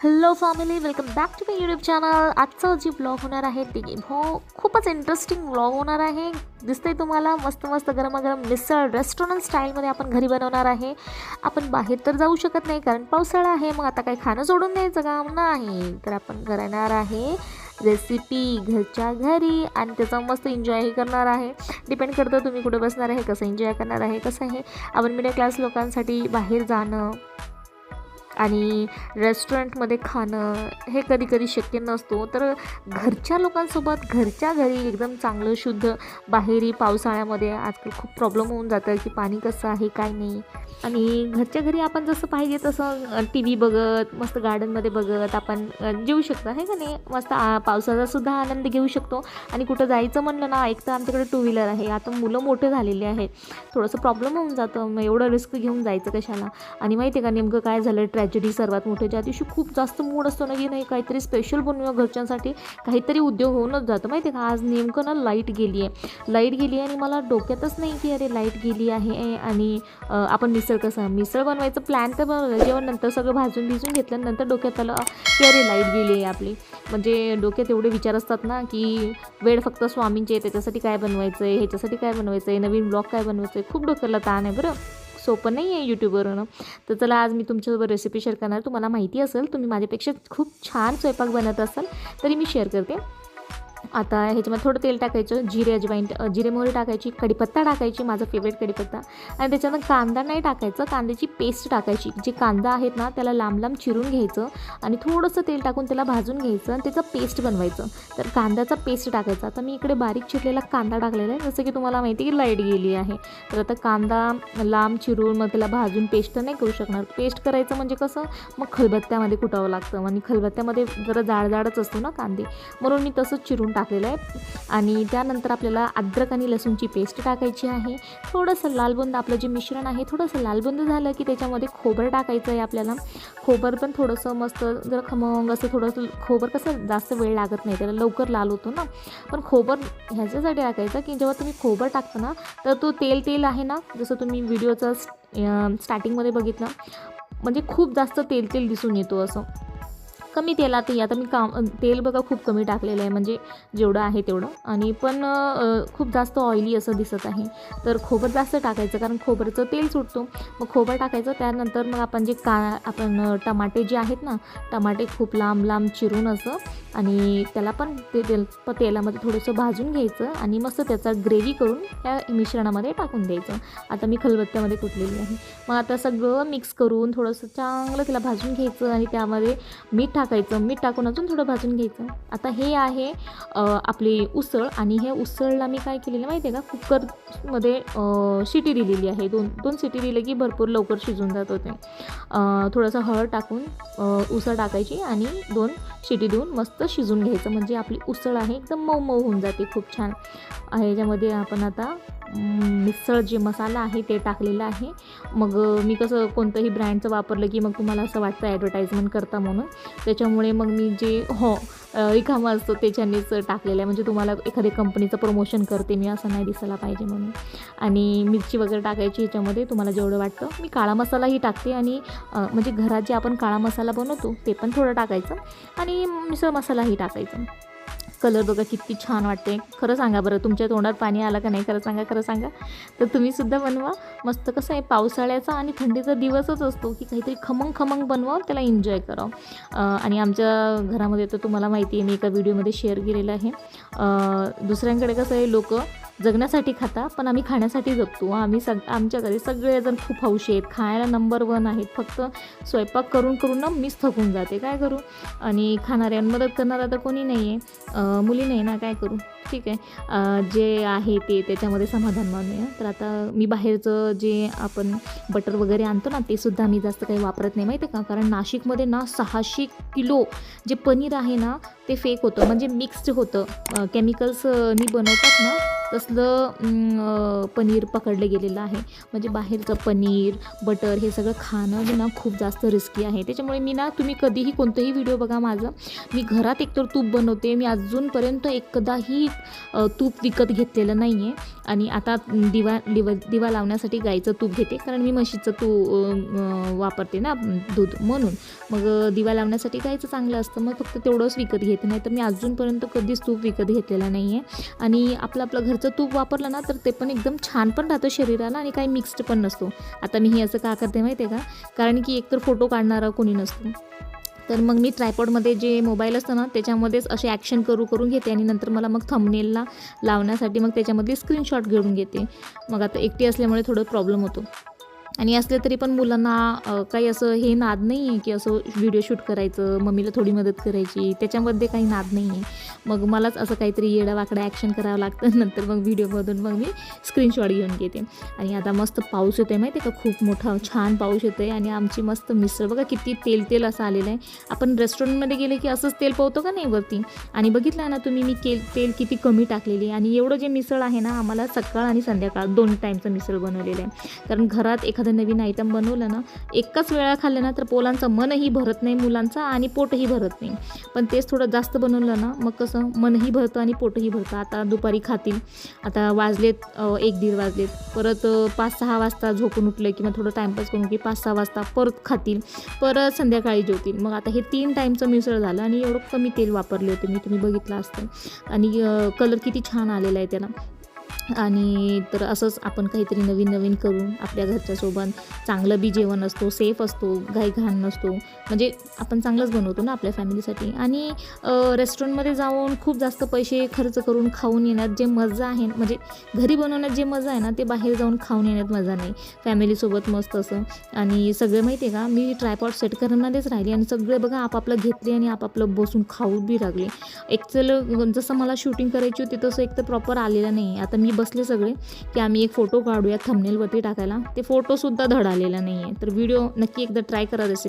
Hello family welcome back to my YouTube channel आजचा जी blog होणार आहे ते हो खूपच इंटरेस्टिंग ब्लॉग होणार आहे. दिसतंय तुम्हाला मस्त मस्त गरमागरम मिसळ रेस्टॉरंट स्टाईलमध्ये आपण घरी बनवणार आहे. आपण बाहेर तर जाऊ शकत नाही कारण पावसाळा आहे. मग आता काही खाणं सोडून द्यायचं काम नाही. तर आपण करणार आहे रेसिपी घरच्या घरी आणि त्याचा मस्त एन्जॉयही करणार आहे. डिपेंड करतं तुम्ही कुठे बसणार आहे कसं एन्जॉय करणार आहे कसं आहे. आपण मिडल क्लास लोकांसाठी बाहेर जाणं आणि रेस्टॉरंटमध्ये खाणं हे कधी कधी शक्य नसतो. तर घरच्या लोकांसोबत घरच्या घरी एकदम चांगलं शुद्ध बाहेरी पावसाळ्यामध्ये आजकाल खूप प्रॉब्लेम होऊन जातं की पाणी कसं आहे काय नाही. आणि घरच्या घरी आपण जसं पाहिजे तसं टी व्ही बघत मस्त गार्डनमध्ये बघत आपण जेऊ जेवू शकतो आहे का नाही? मस्त आ, पावसाचा सुद्धा आनंद घेऊ शकतो. आणि कुठं जायचं म्हणलं ना एक तर आमच्याकडे टू व्हीलर आहे. आता मुलं मोठे झालेले आहेत. थोडंसं प्रॉब्लेम होऊन जातं. मग एवढं रिस्क घेऊन जायचं कशाला? आणि माहिती आहे का नेमकं काय झालं? ट्रॅजेडी सर्वात मोठे ज्या दिवशी खूप जास्त मूड असतो ना की नाही काहीतरी स्पेशल बनवूया घरच्यांसाठी. काहीतरी उद्योग होऊनच जातं. माहिती आहे का? आज नेमकं ना लाइट गेली आहे लाइट गेली आहे आणि मला डोक्यातच नाही की अरे लाइट गेली आहे आणि आपण मिसळ कसं? मिसळ बनवायचं प्लॅन तर बनवलं. जेव्हा नंतर सगळं भाजून भिजून घेतलं नंतर डोक्यात आलं की अरे लाइट गेली आहे आपली. म्हणजे डोक्यात एवढे विचार असतात ना की वेळ फक्त स्वामींचे त्याच्यासाठी काय बनवायचं आहे ह्याच्यासाठी काय बनवायचं आहे नवीन ब्लॉग काय बनवायचं आहे खूप डोक्याला ताण आहे बरं. सोपं नाही आहे यूट्यूबवरून तर चला आज मी तुमच्यासोबत रेसिपी शेअर करणार. तुम्हाला माहिती असेल तुम्ही माझ्यापेक्षा खूप छान स्वयंपाक बनत असाल तरी मी शेअर करते. आता ह्याच्यामध्ये थोडं तेल टाकायचं जिरे अजवाईन जिरे मोहरी टाकायची कढीपत्ता टाकायची माझा फेवरेट कढीपत्ता. आणि त्याच्यानंतर कांदा नाही टाकायचं कांद्याची पेस्ट टाकायची. जे कांदा आहेत ना त्याला लांब लांब चिरून घ्यायचं आणि थोडंसं तेल टाकून त्याला भाजून घ्यायचं आणि त्याचं पेस्ट बनवायचं. तर कांद्याचा पेस्ट टाकायचा. आता मी इकडे बारीक चिरलेला कांदा टाकलेला आहे. जसं की तुम्हाला माहिती आहे की लाइट गेली आहे. तर आता कांदा लांब चिरून मग त्याला भाजून पेस्ट नाही करू शकणार. पेस्ट करायचं म्हणजे कसं? मग खलबत्त्यामध्ये कुटावं लागतं. आणि खलबत्त्यामध्ये जरा जाड जाडच असतो ना कांदे. म्हणून मी तसंच चिरून टाकलेलं आहे. आणि त्यानंतर आपल्याला अद्रक आणि लसूणची पेस्ट टाकायची आहे. थोडंसं लालबुंद आपलं जे मिश्रण आहे थोडंसं लालबुंद झालं की त्याच्यामध्ये खोबर टाकायचं आहे आपल्याला. खोबर पण थोडंसं मस्त जर खमंग असं थोडंसं खोबर कसं जास्त वेळ लागत नाही त्याला लवकर लाल होतो ना. पण खोबर ह्याच्यासाठी टाकायचं की जेव्हा तुम्ही खोबर टाकता ना तर तो तेल तेल आहे ना जसं तुम्ही व्हिडिओचं स्टार्टिंगमध्ये बघितलं म्हणजे खूप जास्त तेल तेल दिसून येतो असं. कमी तेलात आता मी का तेल बघा खूप कमी टाकलेलं आहे. म्हणजे जेवढं आहे तेवढं. आणि पण खूप जास्त ऑइली असं दिसत आहे. तर खोबर जास्त टाकायचं कारण खोबरचं तेल सुटतो. मग खोबर टाकायचं त्यानंतर मग आपण जे का आपण टमाटे जे आहेत ना टमाटे खूप लांब लांब चिरून असं आणि त्याला पण ते तेल तेलामध्ये थोडंसं भाजून घ्यायचं आणि मस्त त्याचा ग्रेव्ही करून त्या मिश्रणामध्ये टाकून द्यायचं. आता मी खलबत्त्यामध्ये कुटलेली आहे मग आता सगळं मिक्स करून थोडंसं चांगलं त्याला भाजून घ्यायचं आणि त्यामध्ये मीठ टाकायचं मीठ टाकून अजून थोडं भाजून घ्यायचं. आता हे आहे आपली उसळ आणि हे उसळला मी काय केलेलं माहिती आहे का? कुकरमध्ये शिटी दिलेली आहे. दोन दोन शिटी दिले की भरपूर लवकर शिजून जात होते. थोडंसं हळद टाकून उसळ टाकायची आणि दोन शिटी देऊन मस्त शिजून घ्यायचं. म्हणजे आपली उसळ आहे एकदम मऊ मऊ होऊन जाते खूप छान. ह्याच्यामध्ये आपण आता मिसळ जे मसाला आहे ते टाकलेलं आहे. मग मी कसं कोणतंही ब्रँडचं वापरलं की मग तुम्हाला असं वाटतं ॲडव्हर्टाईजमेंट करता म्हणून. त्याच्यामुळे मग मी जे हो रिकामा असतो त्याच्यानेच टाकलेलं आहे. म्हणजे तुम्हाला एखाद्या कंपनीचं प्रमोशन करते मी असं नाही दिसायला पाहिजे म्हणून. आणि मिरची वगैरे टाकायची ह्याच्यामध्ये तुम्हाला जेवढं वाटतं. मी काळा मसालाही टाकते आणि म्हणजे घरात जे आपण काळा मसाला बनवतो ते पण थोडं टाकायचं. आणि मिसळ मसालाही टाकायचं. कलर बघा किती छान वाटते खरं सांगा बरं तुमच्या तोंडात पाणी आलं का नाही? खरं सांगा खरं सांगा. तर तुम्हीसुद्धा बनवा. मस्त कसं आहे पावसाळ्याचा आणि थंडीचा दिवसच असतो की काहीतरी खमंग खमंग बनवा त्याला एन्जॉय करावं आणि आमच्या घरामध्ये तर तुम्हाला माहिती आहे मी एका व्हिडिओमध्ये शेअर केलेलं आहे. दुसऱ्यांकडे कसं आहे लोक जगण्यासाठी खाता पण आम्ही खाण्यासाठी जगतो. आम्ही सग आमच्या घरी सगळेजण खूप हौशी आहेत. खायला नंबर वन आहेत. फक्त स्वयंपाक करून करून ना मीच थकून जाते. काय करू? आणि खाणाऱ्या मदत करणारा तर कोणी नाही आहे मुली नाही ना काय करू? ठीक आहे. जे आहे ते त्याच्यामध्ये समाधान मानूया. तर आता मी बाहेरचं जे आपण बटर वगैरे आणतो ना ते सुद्धा मी जास्त काही वापरत नाही. माहिती आहे का? कारण नाशिकमध्ये ना सहाशे किलो जे पनीर आहे ना ते फेक होतं. म्हणजे मिक्स्ड होतं. केमिकल्सनी बनवतात ना तसलं पनीर पकडलं गेलेलं आहे. म्हणजे बाहेरचं पनीर बटर हे सगळं खाणं हे ना खूप जास्त रिस्की आहे. त्याच्यामुळे मी ना तुम्ही कधीही कोणतंही व्हिडिओ बघा माझं. मी घरात एकतर तूप बनवते. मी अजूनपर्यंत एकदाही तूप विकत घेतलेलं नाही आहे आणि आता दिवा दिवा दिवा लावण्यासाठी गाईचं तूप घेते. कारण मी म्हशीचं तू वापरते ना दूध म्हणून. मग दिवा लावण्यासाठी गाईचं चांगलं असतं. मग फक्त तेवढंच विकत घेते. नाही तर मी अजूनपर्यंत कधीच तूप विकत घेतलेलं नाही आहे आणि आपलं आपलं घर गव्हाचं तूप वापरलं ना तर ते पण एकदम छान पण राहतं शरीराला आणि काही मिक्स्ड पण नसतो. आता मी हे असं का करते माहिती आहे का? कारण की एकतर फोटो काढणारा कोणी नसतो. तर मग मी ट्रायपॉडमध्ये जे मोबाईल असतं ना त्याच्यामध्येच असे ॲक्शन करू करून घेते आणि नंतर मला मग थंबनेलला लावण्यासाठी मग त्याच्यामध्ये स्क्रीनशॉट घेऊन घेते. मग आता एकटी असल्यामुळे थोडं प्रॉब्लेम होतो. आणि असले तरी पण मुलांना काही असं हे नाद नाही आहे की असं व्हिडिओ शूट करायचं मम्मीला थोडी मदत करायची. त्याच्यामध्ये काही नाद नाही आहे. मग मलाच असं काहीतरी येडावाकडं ॲक्शन करावं लागतं. नंतर मग व्हिडिओमधून मग मी स्क्रीनशॉट घेऊन घेते. आणि आता मस्त पाऊस येतो आहे माहिती आहे का? खूप मोठा छान पाऊस येतो आहे आणि आमची मस्त मिसळ बघा किती तेल तेल असं आलेलं आहे. आपण रेस्टॉरंटमध्ये गेले की असंच तेल पावतो का नाही वरती? आणि बघितलं ना तुम्ही मी केल तेल किती कमी टाकलेली आहे. आणि एवढं जे मिसळ आहे ना आम्हाला सकाळ आणि संध्याकाळ दोन टाईमचं मिसळ बनवलेलं आहे. कारण घरात एखादं नवीन आयटम बनवलं ना एकाच वेळा खाल्लं ना तर पोलांचं मनही भरत नाही मुलांचं आणि पोटही भरत नाही. पण तेच थोडं जास्त बनवलं ना मग कसं मनही भरतं आणि पोटही भरतं. आता दुपारी खातील. आता वाजलेत एक दीड वाजलेत. परत पाच सहा वाजता झोपून उठलं किंवा थोडं टाईमपास करून की पाच सहा वाजता परत खातील. परत संध्याकाळी जेवतील. मग आता हे तीन टाईमचं मिसळ झालं आणि एवढं कमी तेल वापरले होते मी तुम्ही बघितलं असतं. आणि कलर किती छान आलेला आहे त्याला. आणि तर असंच आपण काहीतरी नवीन नवीन करून आपल्या घरच्यासोबत चांगलं बी जेवण असतो सेफ असतो घाई घाण नसतो. म्हणजे आपण चांगलंच बनवतो ना आपल्या फॅमिलीसाठी आणि रेस्टॉरंटमध्ये जाऊन खूप जास्त पैसे खर्च करून खाऊन येण्यात जे मजा आहे म्हणजे घरी बनवण्यात जे मजा आहे ना ते बाहेर जाऊन खाऊन येण्यात मजा नाही. फॅमिलीसोबत मस्त असं. आणि सगळं माहिती आहे का मी ट्रायपॉट सेट करण्यामध्येच राहिली आणि सगळे बघा आपापलं घेतले आणि आपापलं बसून खाऊ बी लागले. ॲक्च्युअल जसं मला शूटिंग करायची होती तसं एक तर प्रॉपर आलेलं नाही. आता मी बसले सगळे की आम्ही एक फोटो काढूया थंबनेलवरती टाकायला. ते फोटोसुद्धा धड आलेला नाही आहे तर व्हिडिओ नक्की एकदा ट्राय करा रेसिपी